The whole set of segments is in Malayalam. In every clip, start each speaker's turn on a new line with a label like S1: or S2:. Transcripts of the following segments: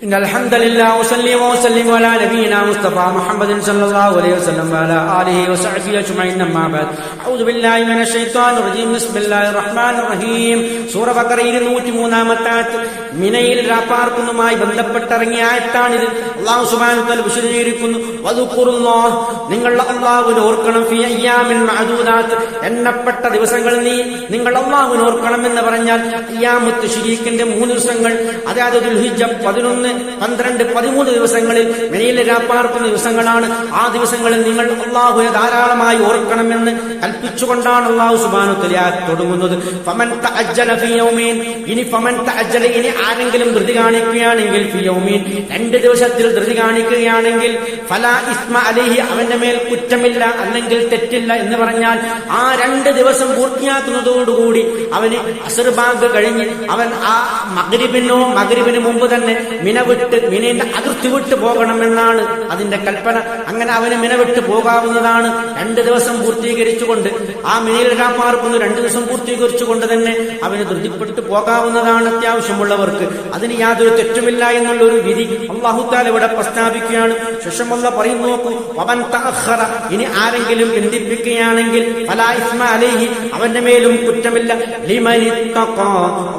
S1: إن الحمد لله وصلي وسلم على نبينا مصطفى محمد صلى الله عليه وسلم وعلى آله وصحبه أجمعين أما بعد أعوذ بالله من الشيطان الرجيم بسم الله الرحمن الرحيم സൂറ ബക്കറയിൽ നൂറ്റി മൂന്നാമത്തെ ആയത്ത് മിനയിൽ രാപ്പാർക്കുന്നുമായി ബന്ധപ്പെട്ടിറങ്ങിയ ആയത്താണിത് അള്ളാഹു സുബാനുത്തൽ വിശദീകരിക്കുന്നു വധുക്കുറുന്നോ നിങ്ങൾ അള്ളാഹുവിനെ ഓർക്കണം ഫി അയ്യാമിൻ മഅദൂദാത്ത് എണ്ണപ്പെട്ട ദിവസങ്ങൾ നീ നിങ്ങൾ അള്ളാഹുവിനെ ഓർക്കണം എന്ന് പറഞ്ഞാൽ അയ്യാമുത്ത് ഷിരീഖിന്റെ മൂന്ന് ദിവസങ്ങൾ അതായത് ദുൽഹിജ്ജ പതിനൊന്ന് പന്ത്രണ്ട് പതിമൂന്ന് ദിവസങ്ങളിൽ മെനയിൽ രാപ്പാർക്കുന്ന ദിവസങ്ങളാണ്. ആ ദിവസങ്ങളിൽ നിങ്ങൾ അള്ളാഹുവിനെ ധാരാളമായി ഓർക്കണമെന്ന് കൽപ്പിച്ചുകൊണ്ടാണ് അള്ളാഹു സുബാനുത്തലിയാ തുടങ്ങുന്നത്. ഇനി ഫമൻ തഅജ്ജല ഇനി ആരെങ്കിലും ധൃതി കാണിക്കുകയാണെങ്കിൽ ഫീ രണ്ട് ദിവസത്തിൽ ധൃതി കാണിക്കുകയാണെങ്കിൽ ഫലാ ഇസ്മ അലൈഹി അവന്റെ മേൽ കുറ്റമില്ല അല്ലെങ്കിൽ തെറ്റില്ല എന്ന് പറഞ്ഞാൽ ആ രണ്ട് ദിവസം പൂർത്തിയാക്കുന്നതോടുകൂടി അവന് അസർബാഗ് കഴിഞ്ഞ് അവൻ ആ മകരിബിനോ മകരിബിന് മുമ്പ് തന്നെ മിന വിട്ട് മിനയുടെ അതിർത്തി വിട്ട് പോകണമെന്നാണ് അതിന്റെ കൽപ്പന. അങ്ങനെ അവന് മിന വിട്ട് പോകാവുന്നതാണ് രണ്ട് ദിവസം പൂർത്തീകരിച്ചുകൊണ്ട് ആ മിനയിൽ കാപ്പാർക്കുന്നു രണ്ട് ദിവസം പൂർത്തീകരിച്ചുകൊണ്ട് തന്നെ അവന് ധൃതിപ്പെട്ട് പോകാവുന്നതാണ് അത്യാവശ്യമുള്ളവർക്ക്. അതിന് യാതൊരു തെറ്റുമില്ല എന്നുള്ള ഒരു വിധി അള്ളാഹുത്താൽ ഇവിടെ പ്രസ്താവിക്കുകയാണ്. ശേഷമുള്ള പറയും നോക്കൂ അവൻ തഹറ ഇനി ആരെങ്കിലും ബന്ധിപ്പിക്കുകയാണെങ്കിൽ അലൈഹി അവന്റെ മേലും കുറ്റമില്ല.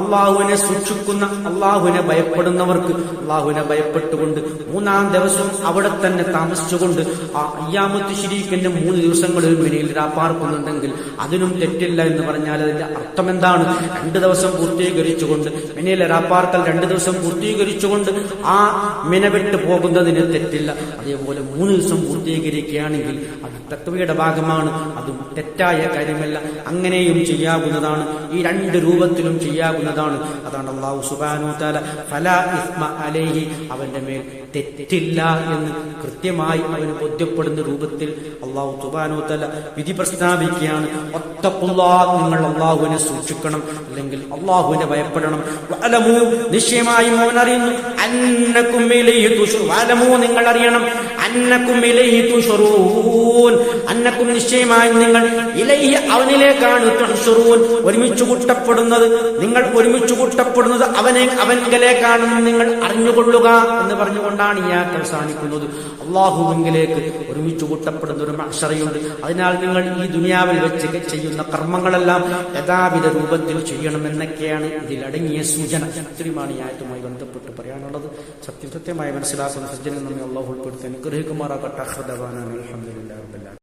S1: അള്ളാഹുവിനെ സൂക്ഷിക്കുന്ന അള്ളാഹുവിനെ ഭയപ്പെടുന്നവർക്ക് അള്ളാഹുവിനെ ഭയപ്പെട്ടുകൊണ്ട് മൂന്നാം ദിവസം അവിടെ തന്നെ താമസിച്ചുകൊണ്ട് ആ അയ്യാമത്ത് ശരീഫിന്റെ മൂന്ന് ദിവസങ്ങളിൽ മിനിയിൽ രാപ്പാർക്കുന്നുണ്ടെങ്കിൽ അതിനും തെറ്റില്ല എന്ന് പറഞ്ഞാൽ അതിന്റെ അർത്ഥം എന്താണ്? രണ്ട് ദിവസം പൂർത്തീകരിച്ചുകൊണ്ട് മിനയിലെ രാപ്പാർക്കൽ രണ്ടു ദിവസം പൂർത്തീകരിച്ചുകൊണ്ട് ആ മിന വിട്ട് പോകുന്നതിന് തെറ്റില്ല. അതേപോലെ മൂന്ന് ദിവസം പൂർത്തീകരിക്കുകയാണെങ്കിൽ അത് തത്വയുടെ ഭാഗമാണ് അത് തെറ്റായ കാര്യമല്ല. അങ്ങനെയും ചെയ്യാവുന്നതാണ് ഈ രണ്ട് രൂപത്തിലും ചെയ്യാവുന്നതാണ്. അതാണ് അള്ളാഹു സുബാനു താല ഫല ഇസ്മ അലേഹി അവന്റെ മേൽ തെറ്റില്ല എന്ന് കൃത്യമായി അവന് ബോധ്യപ്പെടുന്ന രൂപത്തിൽ അള്ളാഹു സുബാനു താല വിധി പ്രസ്താവിക്കുകയാണ്. ഒറ്റപ്പുള്ള നിങ്ങൾ അള്ളാഹുവിനെ സൂക്ഷിക്കണം. അല്ലെങ്കിൽ അള്ളാഹുവിനെ ഭയപ്പെടണം വലമു നിശ്ചയമായും അവൻ അറിയുന്നു. അന്നക്കും വലമു നിങ്ങൾ അറിയണം. അന്നക്കും അന്നക്കും നിശ്ചയമായും നിങ്ങൾ ഇലൈഹി അവനിലേക്കാണ് ഒരുമിച്ച് കൂട്ടപ്പെടുന്നത് നിങ്ങൾ ഒരുമിച്ച് കൂട്ടപ്പെടുന്നത് അവനെ അവൻകലേക്കാണെന്ന് നിങ്ങൾ അറിഞ്ഞുകൊള്ളുക എന്ന് പറഞ്ഞുകൊണ്ടാണ് ഈ ആക്കൾ സാധിക്കുന്നത് അള്ളാഹുവിലേക്ക് ഒരുമിച്ച് കൂട്ടപ്പെടുന്ന ഒരു മഷറയുണ്ട് അതിനാൽ നിങ്ങൾ ഈ ദുനിയാവിൽ വെച്ച് ചെയ്യുന്ന കർമ്മങ്ങളെല്ലാം യഥാവിധ രൂപത്തിൽ ചെയ്യണമെന്നൊക്കെയാണ് ഇതിലടങ്ങിയ സൂചന ഇത്രയുമാണ് ഈ ആയത്തുമായി ബന്ധപ്പെട്ട് പറയാനുള്ളത്. സത്യസത്യമായി മനസ്സിലാക്കുന്ന സജ്ജനം നമ്മെ അള്ളാഹു ഉൾപ്പെടുത്തി അനുഗ്രഹിക്കുമാറാകട്ടെ. അഹ്റദവാനാണ് അലഹമുല്ലാ